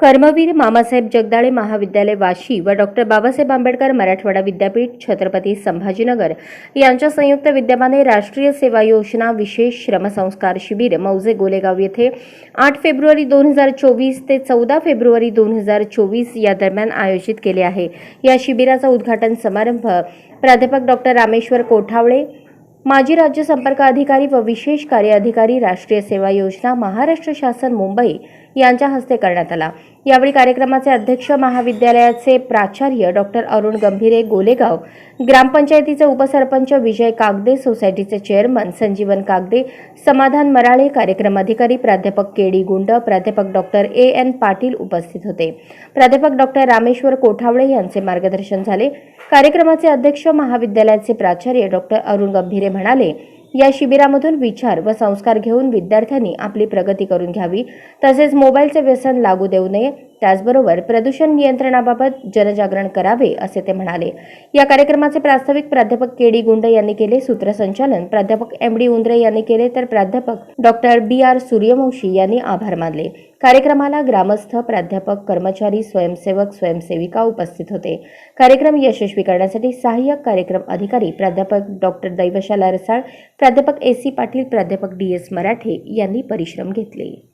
कर्मवीर मामासाहेब जगदाळे महाविद्यालय वाशी व डॉक्टर बाबासाहेब आंबेडकर मराठवाडा विद्यापीठ छत्रपती संभाजीनगर यांच्या संयुक्त विद्यमाने राष्ट्रीय सेवा योजना विशेष श्रमसंस्कार शिबिर मौजे गोलेगाव येथे आठ फेब्रुवारी दोन हजार चोवीस ते चौदा फेब्रुवारी दोन हजार चोवीस या दरम्यान आयोजित केले आहे. या शिबिराचा उद्घाटन समारंभ प्राध्यापक डॉक्टर रामेश्वर कोठावळे माजी राज्य संपर्क अधिकारी व विशेष कार्य अधिकारी राष्ट्रीय सेवा योजना महाराष्ट्र शासन मुंबई यांच्या हस्ते करण्यात आला. यावेळी कार्यक्रमाचे अध्यक्ष महाविद्यालयाचे प्राचार्य डॉक्टर अरुण गंभीरे गोलेगाव ग्रामपंचायतीचे उपसरपंच विजय कागदे सोसायटीचे चेअरमन संजीवन कागदे समाधान मराळे कार्यक्रम अधिकारी प्राध्यापक के डी गुंड प्राध्यापक डॉक्टर ए एन पाटील उपस्थित होते. प्राध्यापक डॉक्टर रामेश्वर कोठावळे यांचे मार्गदर्शन झाले. कार्यक्रमाचे अध्यक्ष महाविद्यालयाचे प्राचार्य डॉक्टर अरुण गंभीरे म्हणाले या शिबिरामधून विचार व संस्कार घेऊन विद्यार्थ्यांनी आपली प्रगती करून घ्यावी. तसेच मोबाईलचे व्यसन लागू देऊ नये. त्याचबरोबर प्रदूषण नियंत्रणाबाबत जनजागरण करावे असे ते म्हणाले. या कार्यक्रमाचे प्रास्ताविक प्राध्यापक के डी गुंड यांनी केले सूत्रसंचालन. प्राध्यापक एम डी उंद्रे यांनी केले तर प्राध्यापक डॉक्टर बी आर सूर्यवंशी यांनी आभार मानले. कार्यक्रमाला ग्रामस्थ प्राध्यापक कर्मचारी स्वयंसेवक स्वयंसेविका उपस्थित होते. कार्यक्रम यशस्वी करण्यासाठी सहाय्यक कार्यक्रम अधिकारी प्राध्यापक डॉक्टर दैवशाला रसाळ प्राध्यापक ए सी पाटील प्राध्यापक डी एस मराठे यांनी परिश्रम घेतले.